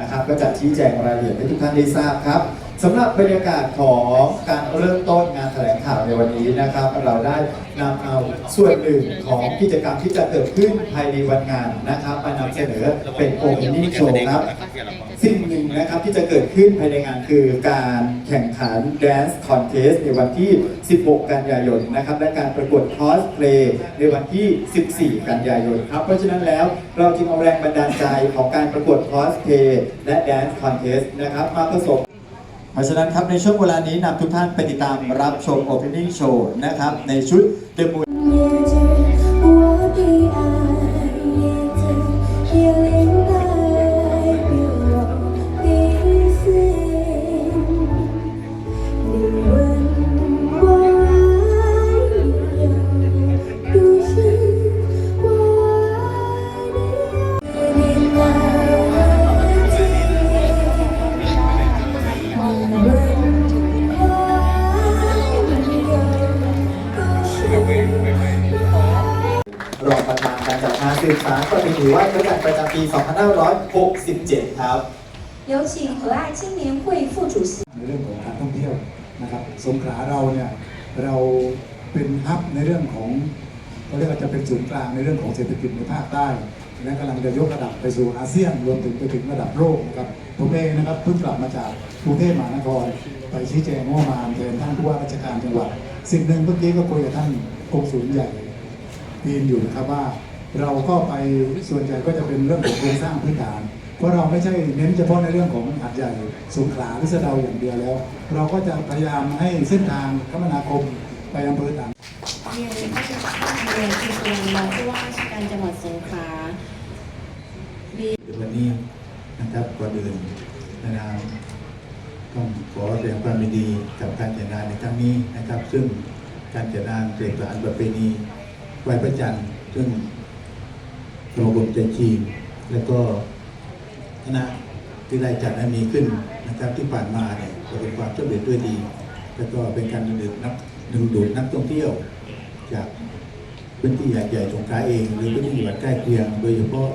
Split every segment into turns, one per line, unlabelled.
นะครับก็จะชี้แจงรายละเอียดให้ทุกท่านได้ทราบครับสำหรับบรรยากาศของการเริ่มต้นงานแถลงข่าวในวันนี้นะครับ เราได้นำเอาส่วนหนึ่งของกิจกรรมที่จะเกิดขึ้นภายในวันงานนะครับมานำเสนอเป็นโอเพนนิ่งโชว์ครับ สิ่งหนึ่งนะครับที่จะเกิดขึ้นภายในงานคือการแข่งขัน Dance Contest ในวันที่ 16 กันยายนนะครับและการประกวด Cosplay ในวันที่ 14 กันยายนครับ เพราะฉะนั้นแล้วเราจึงเอาแรงบันดาลใจของการประกวด Cosplay และ Dance Contest นะครับมาผสมเพราะฉะนั้นครับในช่วงเวลานี้นำทุกท่านไปติดตามรับชม Opening Show นะครับในชุด The Moon รองประธานการจัดงานสืบสารประเพณีไหว้พระจันทร์ประจำปี 2567 ครับ
有请和爱青年会副主席。
ในเรื่องของการท่องเที่ยวนะครับ สงขลาเราเนี่ยเราเป็นฮับในเรื่องของ เขาเรียกว่าจะเป็นศูนย์กลางในเรื่องของเศรษฐกิจในภาคใต้และกำลังจะยกระดับไปสู่อาเซียนรวมถึงไปถึงระดับโลกนะครับผมเองนะครับเพิ่งกลับมาจากกรุงเทพมหานครไปชี้แจงงบประมาณแทนท่านผู้ว่าราชการจังหวัดสิ่งหนึ่งเมื่อกี้ก็คุยกับท่านกงศูนย์ใหญ่ปีนอยู่นะครับว่า เราก็ไปส่วนใหญ่ก็จะเป็นเรื่องของโครงสร้างพื้นฐานเพราะเราไม่ใช่เน้นเฉพาะในเรื่องของหัดใหญ่สงขลาหรือสะเดาอย่างเดียวแล้ว เราก็จะพยายามให้เส้นทางคมนาคมไปอำเภอต่าง
เรียนท่านเรียนที่สุวรรณรองผู้ว่าราชการจังหวัดสงขลา
วันนี้นะครับก่อนอื่นนะครับต้องขอแสดงความยินดีกับการจัดงานในครั้งนี้นะครับ ซึ่งการจัดงานเปลี่ยนสารประเพณีไหว้พระจันทร์ซึ่งสมาคมใจชีมและก็คณะที่ได้จัดให้มีขึ้นนะครับที่ผ่านมาเนี่ยประสบความสำเร็จด้วยดี แล้วก็เป็นการดึงดูดนักดึงดูดนักท่องเที่ยว จากพื้นที่ใหญ่ๆสงขลาเองหรือพื้นที่จังหวัดใกล้เคียง โดยเฉพาะ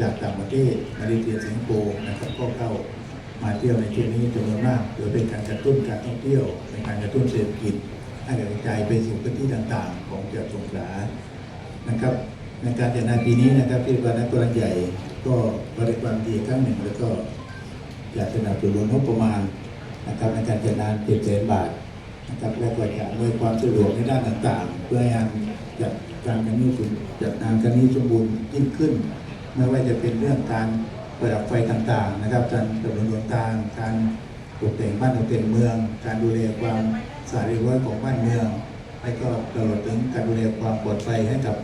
จากต่างประเทศมาเลเซียสิงคโปร์นะครับก็เข้ามาเที่ยวในช่วงนี้จำนวนมากถือเป็นการกระตุ้นการท่องเที่ยวเป็นการกระตุ้นเศรษฐกิจให้กระจายไปสู่พื้นที่ต่างๆ ของจังหวัดสงขลานะครับ ในการจัดงานปีนี้นะครับที่วัดนักตัวใหญ่ก็บริการดีครั้งหนึ่ง แล้วก็อยากสนับสนุนงบประมาณนะครับในการจัดงานเจ็ดแสนบาท นะครับและก็จะอำนวยความสะดวกในด้านต่างๆ เพื่อให้งารจัดการครั้งนี้จัดงานครั้งนี้สมบูรณ์ยิ่งขึ้น ไม่ว่าจะเป็นเรื่องการประดับไฟต่างๆ นะครับ การดำเนินต่างการตกแต่งบ้านตกแต่งเมือง การดูแลความสะอาดเรียบร้อยของบ้านเมือง และก็ตลอดถึงการดูแลความปลอดภัยให้กับ